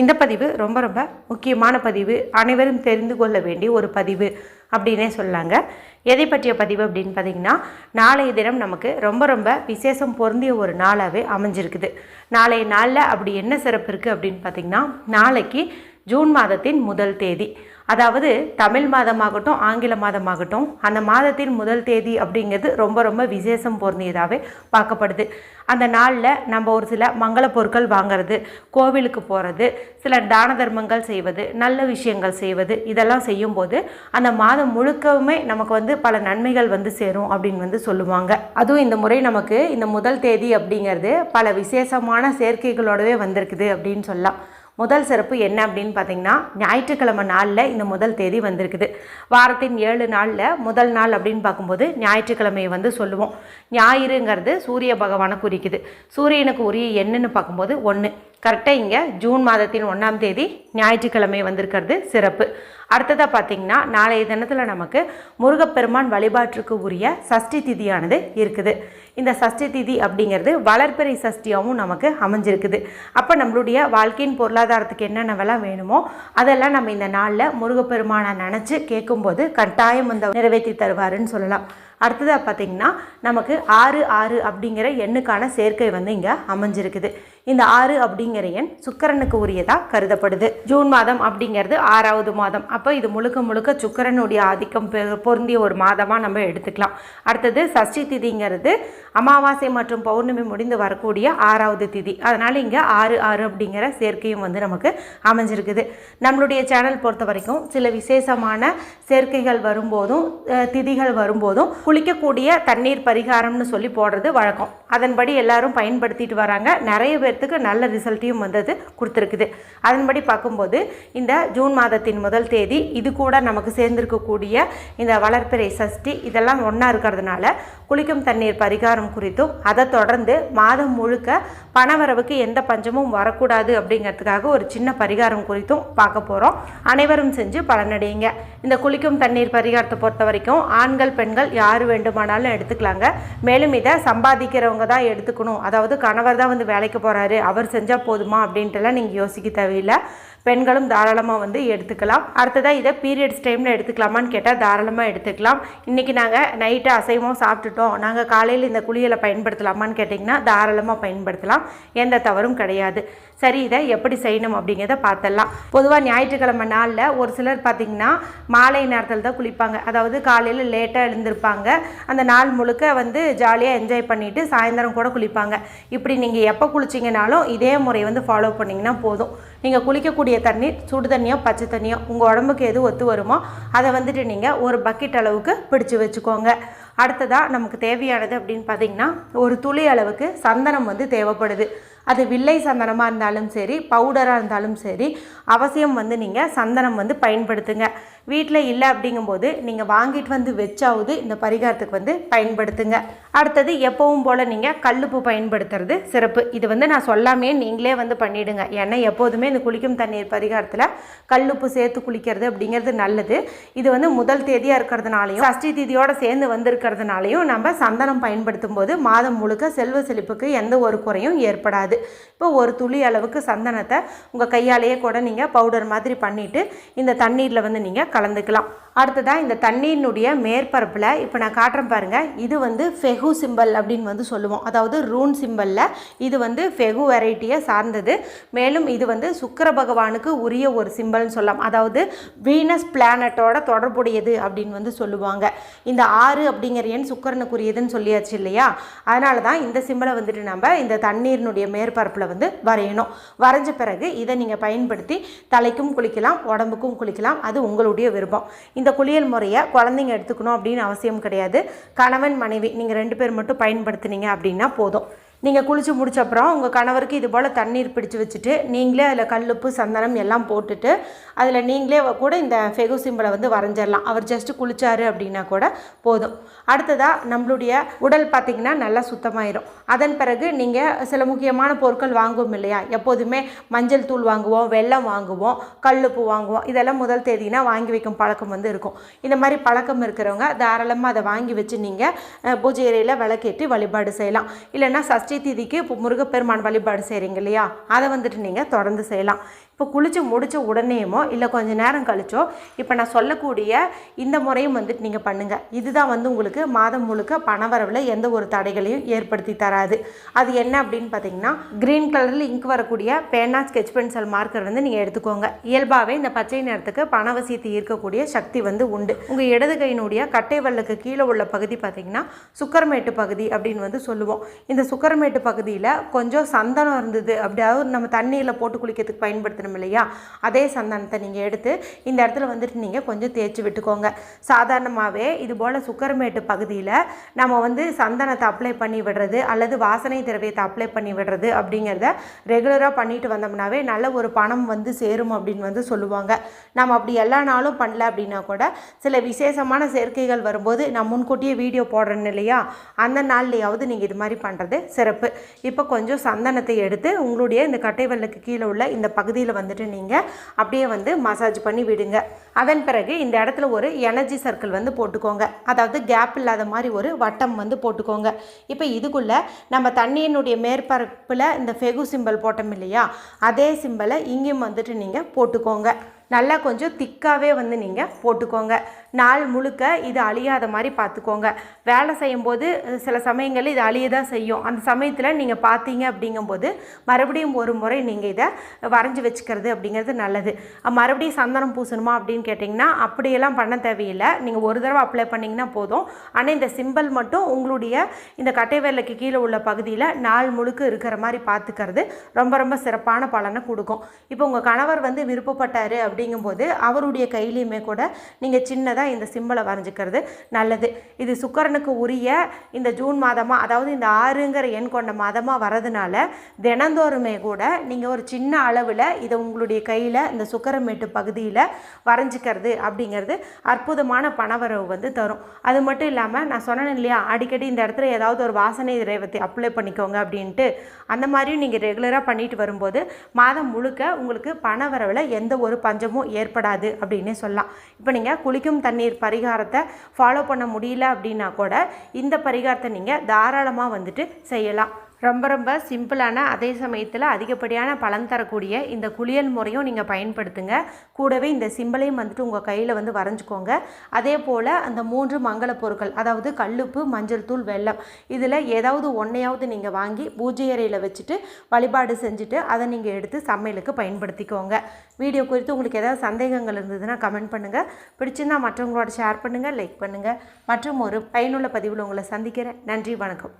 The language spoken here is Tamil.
இந்த பதிவு ரொம்ப ரொம்ப முக்கியமான பதிவு. அனைவரும் தெரிந்து கொள்ள வேண்டிய ஒரு பதிவு அப்படின்னே சொல்லாங்க. எதை பற்றிய பதிவு அப்படின்னு பார்த்தீங்கன்னா நாளைய தினம் நமக்கு ரொம்ப ரொம்ப விசேஷம் பொருந்திய ஒரு நாளாகவே அமைஞ்சிருக்குது. நாளைய நாளில் அப்படி என்ன சிறப்பு இருக்குது அப்படின்னு பார்த்தீங்கன்னா நாளைக்கு ஜூன் மாதத்தின் முதல் தேதி. அதாவது தமிழ் மாதமாகட்டும் ஆங்கில மாதமாகட்டும் அந்த மாதத்தின் முதல் தேதி அப்படிங்கிறது ரொம்ப ரொம்ப விசேஷம் பொருந்தியதாகவே பார்க்கப்படுது. அந்த நாளில் நம்ம ஒரு சில மங்கள பொருட்கள் வாங்குறது கோவிலுக்கு போகிறது சில தான தர்மங்கள் செய்வது நல்ல விஷயங்கள் செய்வது இதெல்லாம் செய்யும்போது அந்த மாதம் முழுக்கவுமே நமக்கு வந்து பல நன்மைகள் வந்து சேரும் அப்படின்னு வந்து சொல்லுவாங்க. அதுவும் இந்த முறை நமக்கு இந்த முதல் தேதி அப்படிங்கிறது பல விசேஷமான சேர்க்கைகளோடவே வந்திருக்குது அப்படின்னு சொல்லலாம். முதல் சிறப்பு என்ன அப்படின்னு பார்த்தீங்கன்னா ஞாயிற்றுக்கிழமை நாளில் இந்த முதல் தேதி வந்திருக்குது. வாரத்தின் ஏழு நாளில் முதல் நாள் அப்படின்னு பார்க்கும்போது ஞாயிற்றுக்கிழமையை வந்து சொல்லுவோம். ஞாயிறுங்கிறது சூரிய பகவானை குறிக்குது. சூரியனுக்கு உரிய என்னன்னு பார்க்கும்போது ஒன்று கரெக்டாக இங்கே ஜூன் மாதத்தின் ஒன்றாம் தேதி ஞாயிற்றுக்கிழமை வந்திருக்கிறது சிறப்பு. அடுத்ததாக பார்த்திங்கன்னா நாளைய தினத்தில் நமக்கு முருகப்பெருமான் வழிபாட்டுக்கு உரிய சஷ்டி திதியானது இருக்குது. இந்த சஷ்டி திதி அப்படிங்கிறது வளர்ப்பிறை சஷ்டியாகவும் நமக்கு அமைஞ்சிருக்குது. அப்போ நம்மளுடைய வாழ்க்கையின் பொருளாதாரத்துக்கு என்னென்னவெல்லாம் வேணுமோ அதெல்லாம் நம்ம இந்த நாளில் முருகப்பெருமானை நினச்சி கேட்கும்போது கட்டாயம் வந்து நிறைவேற்றி தருவாருன்னு சொல்லலாம். அடுத்ததாக பார்த்தீங்கன்னா நமக்கு ஆறு ஆறு அப்படிங்கிற எண்ணுக்கான சேர்க்கை வந்து இங்கே அமைஞ்சிருக்குது. இந்த ஆறு அப்படிங்கிற எண் சுக்கரனுக்கு உரியதாக கருதப்படுது. ஜூன் மாதம் அப்படிங்கிறது ஆறாவது மாதம். அப்போ இது முழுக்க முழுக்க சுக்கரனுடைய ஆதிக்கம் பொருந்திய ஒரு மாதமாக நம்ம எடுத்துக்கலாம். அடுத்தது சஷ்டி திதிங்கிறது அமாவாசை மற்றும் பௌர்ணமி முடிந்து வரக்கூடிய ஆறாவது திதி. அதனால் இங்கே ஆறு ஆறு அப்படிங்கிற சேர்க்கையும் வந்து நமக்கு அமைஞ்சிருக்குது. நம்மளுடைய சேனல் பொறுத்த வரைக்கும் சில விசேஷமான சேர்க்கைகள் வரும்போதும் திதிகள் வரும்போதும் குளிக்கக்கூடிய தண்ணீர் பரிகாரம்னு சொல்லி போடுறது வழக்கம். அதன்படி எல்லாரும் பயன்படுத்திட்டு வராங்க. நிறைய பேர் பேர்த்துக்கு நல்ல ரிசல்ட்டையும் வந்தது கொடுத்துருக்குது. அதன்படி பார்க்கும்போது இந்த ஜூன் மாதத்தின் முதல் தேதி இது கூட நமக்கு சேர்ந்திருக்கக்கூடிய இந்த வளர்ப்பிறை சஷ்டி இதெல்லாம் ஒன்றா இருக்கிறதுனால குளிக்கும் தண்ணீர் பரிகாரம் குறித்தும் அதை தொடர்ந்து மாதம் முழுக்க பணவரவுக்கு எந்த பஞ்சமும் வரக்கூடாது அப்படிங்கிறதுக்காக ஒரு சின்ன பரிகாரம் குறித்தும் பார்க்க போகிறோம் அனைவரும் செஞ்சு பலனடையுங்க. இந்த குளிக்கும் தண்ணீர் பரிகாரத்தை பொறுத்த வரைக்கும் ஆண்கள் பெண்கள் யார் வேண்டுமானாலும் எடுத்துக்கலாங்க. மேலும் இதை சம்பாதிக்கிறவங்க தான் எடுத்துக்கணும். அதாவது கணவர் தான் வந்து வேலைக்கு போகிறாரு அவர் செஞ்சால் போதுமா அப்படின்ட்டுலாம் நீங்கள் யோசிக்க தேவையில்லை. பெண்களும் தாராளமாக வந்து எடுத்துக்கலாம். அடுத்ததாக இதை பீரியட்ஸ் டைமில் எடுத்துக்கலாமான்னு கேட்டால் தாராளமாக எடுத்துக்கலாம். இன்றைக்கி நாங்கள் நைட்டு அசைவம் சாப்பிட்டுட்டோம். நாங்கள் காலையில் இந்த குளியலை பயன்படுத்தலாமான்னு கேட்டிங்கன்னா தாராளமாக பயன்படுத்தலாம். எந்த தவறும் கிடையாது. சரி இதை எப்படி செய்யணும் அப்படிங்கிறத பார்த்தலாம் பொதுவாக ஞாயிற்றுக்கிழமை நாளில் ஒரு சிலர் பார்த்திங்கன்னா மாலை நேரத்தில் தான் குளிப்பாங்க. அதாவது காலையில் லேட்டாக எழுந்திருப்பாங்க. அந்த நாள் முழுக்க வந்து ஜாலியாக என்ஜாய் பண்ணிவிட்டு சாயந்தரம் கூட குளிப்பாங்க. இப்படி நீங்கள் எப்போ குளிச்சிங்கனாலும் இதே முறை வந்து ஃபாலோ பண்ணிங்கன்னா போதும். நீங்கள் குளிக்கக்கூடிய தண்ணீர் சுடு தண்ணியோ பச்சை தண்ணியோ உங்கள் உடம்புக்கு எது ஒத்து வருமோ அதை வந்துட்டு நீங்கள் ஒரு பக்கெட் அளவுக்கு பிடிச்சு வச்சுக்கோங்க. அடுத்ததாக நமக்கு தேவையானது அப்படின்னு பார்த்தீங்கன்னா ஒரு துளி அளவுக்கு சந்தனம் வந்து தேவைப்படுது. அது வில்லை சந்தனமாக இருந்தாலும் சரி பவுடராக இருந்தாலும் சரி அவசியம் வந்து நீங்கள் சந்தனம் வந்து பயன்படுத்துங்க. வீட்டில் இல்லை அப்படிங்கும்போது நீங்கள் வாங்கிட்டு வந்து வச்சாவது இந்த பரிகாரத்துக்கு வந்து பயன்படுத்துங்க. அடுத்தது எப்பவும் போல் நீங்கள் கல்லுப்பு பயன்படுத்துறது சிறப்பு. இது வந்து நான் சொல்லாமே நீங்களே வந்து பண்ணிவிடுங்க ஏன்னா எப்போதுமே இந்த குளிக்கும் தண்ணீர் பரிகாரத்தில் கல்லுப்பு சேர்த்து குளிக்கிறது அப்படிங்கிறது நல்லது. இது வந்து முதல் தேதியாக இருக்கிறதுனாலையும் சஷ்டி தேதியோடு சேர்ந்து வந்திருக்கிறதுனாலையும் நம்ம சந்தனம் பயன்படுத்தும் போது மாதம் முழுக்க செல்வ செழிப்புக்கு எந்த ஒரு குறையும் ஏற்படாது. இப்போ ஒரு துளி அளவுக்கு சந்தனத்தை உங்கள் கையாலேயே கூட நீங்கள் பவுடர் மாதிரி பண்ணிவிட்டு இந்த தண்ணீரில் வந்து நீங்கள் கலந்துக்கலாம். அடுத்ததாக இந்த தண்ணீரினுடைய மேற்பரப்பில் இப்போ நான் காட்டுறேன் பாருங்கள் இது வந்து ஃபெகு சிம்பல் அப்படின்னு வந்து சொல்லுவோம். அதாவது ரூன் சிம்பலில் இது வந்து ஃபெகு வெரைட்டியை சார்ந்தது. மேலும் இது வந்து சுக்கர பகவானுக்கு உரிய ஒரு சிம்பல்னு சொல்லலாம். அதாவது வீனஸ் பிளானட்டோட தொடர்புடையது அப்படின்னு வந்து சொல்லுவாங்க. இந்த ஆறு அப்படிங்கிற எண் சுக்கரனுக்குரியதுன்னு சொல்லியாச்சு இல்லையா? அதனால தான் இந்த சிம்பலை வந்துட்டு நம்ம இந்த தண்ணீரினுடைய மேற்பரப்பில் வந்து வரையணும். வரைஞ்ச பிறகு இதை நீங்கள் பயன்படுத்தி தலைக்கும் குளிக்கலாம் உடம்புக்கும் குளிக்கலாம். அது உங்களுடைய விருப்பம் இந்த குளியல் முறையை குழந்தைங்க எடுத்துக்கணும் அப்படின்னு அவசியம் கிடையாது. கணவன் மனைவி நீங்கள் ரெண்டு பேர் மட்டும் பயன்படுத்தினீங்க அப்படின்னா போதும். நீங்கள் குளித்து முடிச்ச அப்புறம் உங்கள் கணவருக்கு இது போல் தண்ணீர் பிடிச்சி வச்சுட்டு நீங்களே அதில் கல்லுப்பு சந்தனம் எல்லாம் போட்டுட்டு அதில் நீங்களே கூட இந்த ஃபெகு சிம்பிளை வந்து வரைஞ்சிடலாம் அவர் ஜஸ்ட்டு குளிச்சாரு அப்படின்னா கூட போதும். அடுத்ததாக நம்மளுடைய உடல் பார்த்திங்கன்னா நல்லா சுத்தமாயிரும். அதன் பிறகு நீங்கள் சில முக்கியமான பொருட்கள் வாங்குவோம் இல்லையா? எப்போதுமே மஞ்சள் தூள் வாங்குவோம் வெள்ளம் வாங்குவோம் கல்லுப்பு வாங்குவோம். இதெல்லாம் முதல் தேதினா வாங்கி வைக்கும் பழக்கம் வந்து இருக்கும். இந்த மாதிரி பழக்கம் இருக்கிறவங்க தாராளமாக அதை வாங்கி வச்சு நீங்கள் பூஜை அறையில் விளக்கேற்றி வழிபாடு செய்யலாம். இல்லைன்னா சஷ்டி திதிக்கு இப்போ முருகப்பெருமான் வழிபாடு செய்கிறீங்க இல்லையா? அதை வந்துட்டு நீங்கள் தொடர்ந்து செய்யலாம். இப்போ குளித்து முடித்த உடனேயுமோ இல்லை கொஞ்சம் நேரம் கழிச்சோ இப்போ நான் சொல்லக்கூடிய இந்த முறையும் வந்துட்டு நீங்கள் பண்ணுங்கள் இதுதான் வந்து உங்களுக்கு மாதம் முழுக்க பணவரவில் எந்த ஒரு தடைகளையும் ஏற்படுத்தி தராது. அது என்ன அப்படின்னு பார்த்தீங்கன்னா க்ரீன் கலரில் இங்க் வரக்கூடிய பேனா ஸ்கெச் பென்சில் மார்க்கர் வந்து நீங்கள் எடுத்துக்கோங்க. இயல்பாகவே இந்த பச்சை நேரத்துக்கு பணவசியத்தை ஈர்க்கக்கூடிய சக்தி வந்து உண்டு. உங்கள் இடது கையினுடைய கட்டை வல்லுக்கு கீழே உள்ள பகுதி பார்த்தீங்கன்னா சுக்கரமேட்டு பகுதி அப்படின்னு வந்து சொல்லுவோம். இந்த அப்புறமேட்டு பகுதியில் கொஞ்சம் சந்தனம் இருந்தது. அப்படியாவது நம்ம தண்ணியில் போட்டு குளிக்கிறதுக்கு பயன்படுத்தணும் இல்லையா? அதே சந்தனத்தை நீங்கள் எடுத்து இந்த இடத்துல வந்துட்டு நீங்கள் கொஞ்சம் தேய்ச்சி விட்டுக்கோங்க. சாதாரணமாகவே இது போல் சுக்கரமேட்டு பகுதியில் நம்ம வந்து சந்தனத்தை அப்ளை பண்ணி விடுறது அல்லது வாசனை திரவியத்தை அப்ளை பண்ணி விடுறது அப்படிங்கிறத ரெகுலராக பண்ணிட்டு வந்தோம்னாவே நல்ல ஒரு பணம் வந்து சேரும் அப்படின்னு வந்து சொல்லுவாங்க. நம்ம அப்படி எல்லா நாளும் பண்ணல அப்படின்னா கூட சில விசேஷமான சேர்க்கைகள் வரும்போது நான் முன்கூட்டியே வீடியோ போடுறேன்னு இல்லையா? அந்த நாள்லையாவது நீங்கள் இது மாதிரி பண்ணுறது சிறப்பு. இப்போ கொஞ்சம் சந்தனத்தை எடுத்து உங்களுடைய இந்த கட்டைவெள்ளுக்கு கீழே உள்ள இந்த பகுதியில் வந்துட்டு நீங்கள் அப்படியே வந்து மசாஜ் பண்ணி விடுங்க. அதன் பிறகு இந்த இடத்துல ஒரு எனர்ஜி சர்க்கிள் வந்து போட்டுக்கோங்க. அதாவது கேப் இல்லாத மாதிரி ஒரு வட்டம் வந்து போட்டுக்கோங்க. இப்போ இதுக்குள்ளே நம்ம தண்ணியினுடைய மேற்பரப்பில் இந்த ஃபெகு சிம்பல் போட்டோம் இல்லையா? அதே சிம்பலை இங்கேயும் வந்துட்டு நீங்கள் போட்டுக்கோங்க. நல்லா கொஞ்சம் திக்காகவே வந்து நீங்கள் போட்டுக்கோங்க. நாள் முழுக்க இது அழியாத மாதிரி பார்த்துக்கோங்க. வேலை செய்யும்போது சில சமயங்களில் இது அழிய தான் செய்யும். அந்த சமயத்தில் நீங்கள் பார்த்தீங்க அப்படிங்கும்போது மறுபடியும் ஒரு முறை நீங்கள் இதை வரைஞ்சி வச்சுக்கிறது அப்படிங்கிறது நல்லது. மறுபடியும் சந்தனம் பூசணுமா அப்படின்னு கேட்டிங்கன்னா அப்படியெல்லாம் பண்ண தேவையில்லை. நீங்கள் ஒரு தடவை அப்ளை பண்ணிங்கன்னா போதும். ஆனால் இந்த சிம்பிள் மட்டும் உங்களுடைய இந்த கட்டை வேலைக்கு கீழே உள்ள பகுதியில் நாள் முழுக்க இருக்கிற மாதிரி பார்த்துக்கிறது ரொம்ப ரொம்ப சிறப்பான பலனை கொடுக்கும். இப்போ உங்கள் கணவர் வந்து விருப்பப்பட்டார் அப்படிங்கும்போது அவருடைய கையிலையுமே கூட நீங்கள் சின்னதாக இந்த சிம்பிளை வரைஞ்சிக்கிறது நல்லது. இது சுக்கரனுக்கு உரிய இந்த ஜூன் மாதமாக அதாவது இந்த ஆறுங்கிற எண் கொண்ட மாதமாக வரதுனால தினந்தோறுமே கூட நீங்கள் ஒரு சின்ன அளவில் இதை உங்களுடைய கையில் இந்த சுக்கரமேட்டு பகுதியில் வரைஞ்சிக்கிறது அப்படிங்கிறது அற்புதமான பணவரவு வந்து தரும். அது மட்டும் இல்லாமல் நான் சொன்னேன் இல்லையா அடிக்கடி இந்த இடத்துல ஏதாவது ஒரு வாசனை திரைவத்தை அப்ளை பண்ணிக்கோங்க அப்படின்ட்டு. அந்த மாதிரியும் நீங்கள் ரெகுலராக பண்ணிட்டு வரும்போது மாதம் முழுக்க உங்களுக்கு பணவரவில் எந்த ஒரு பஞ்சமும் ஏற்படாது அப்படின்னே சொல்லலாம். இப்போ நீங்கள் குளிக்கும் தண்ணி தண்ணீர் பரிகாரத்தை ஃபாலோ பண்ண முடியல அப்படின்னா கூட இந்த பரிகாரத்தை நீங்கள் தாராளமாக வந்துட்டு செய்யலாம். ரொம்ப ரொம்ப சிம்பிளான அதே சமயத்தில் அதிகப்படியான பலன் தரக்கூடிய இந்த குளியல் முறையும் நீங்கள் பயன்படுத்துங்க. கூடவே இந்த சிம்பிளையும் வந்துட்டு உங்கள் கையில் வந்து வரைஞ்சிக்கோங்க. அதே போல் அந்த மூன்று மங்கள பொருட்கள் அதாவது கல்லுப்பு மஞ்சள் தூள் வெல்லம் இதில் ஏதாவது ஒன்றையாவது நீங்கள் வாங்கி பூஜை அறையில் வச்சுட்டு வழிபாடு செஞ்சுட்டு அதை நீங்கள் எடுத்து சமையலுக்கு பயன்படுத்திக்கோங்க. வீடியோ குறித்து உங்களுக்கு ஏதாவது சந்தேகங்கள் இருந்ததுன்னா கமெண்ட் பண்ணுங்கள் பிடிச்சிருந்தா மற்றவங்களோட ஷேர் பண்ணுங்கள் லைக் பண்ணுங்கள் மற்றும் ஒரு பயனுள்ள பதிவில் உங்களை சந்திக்கிறேன். நன்றி வணக்கம்.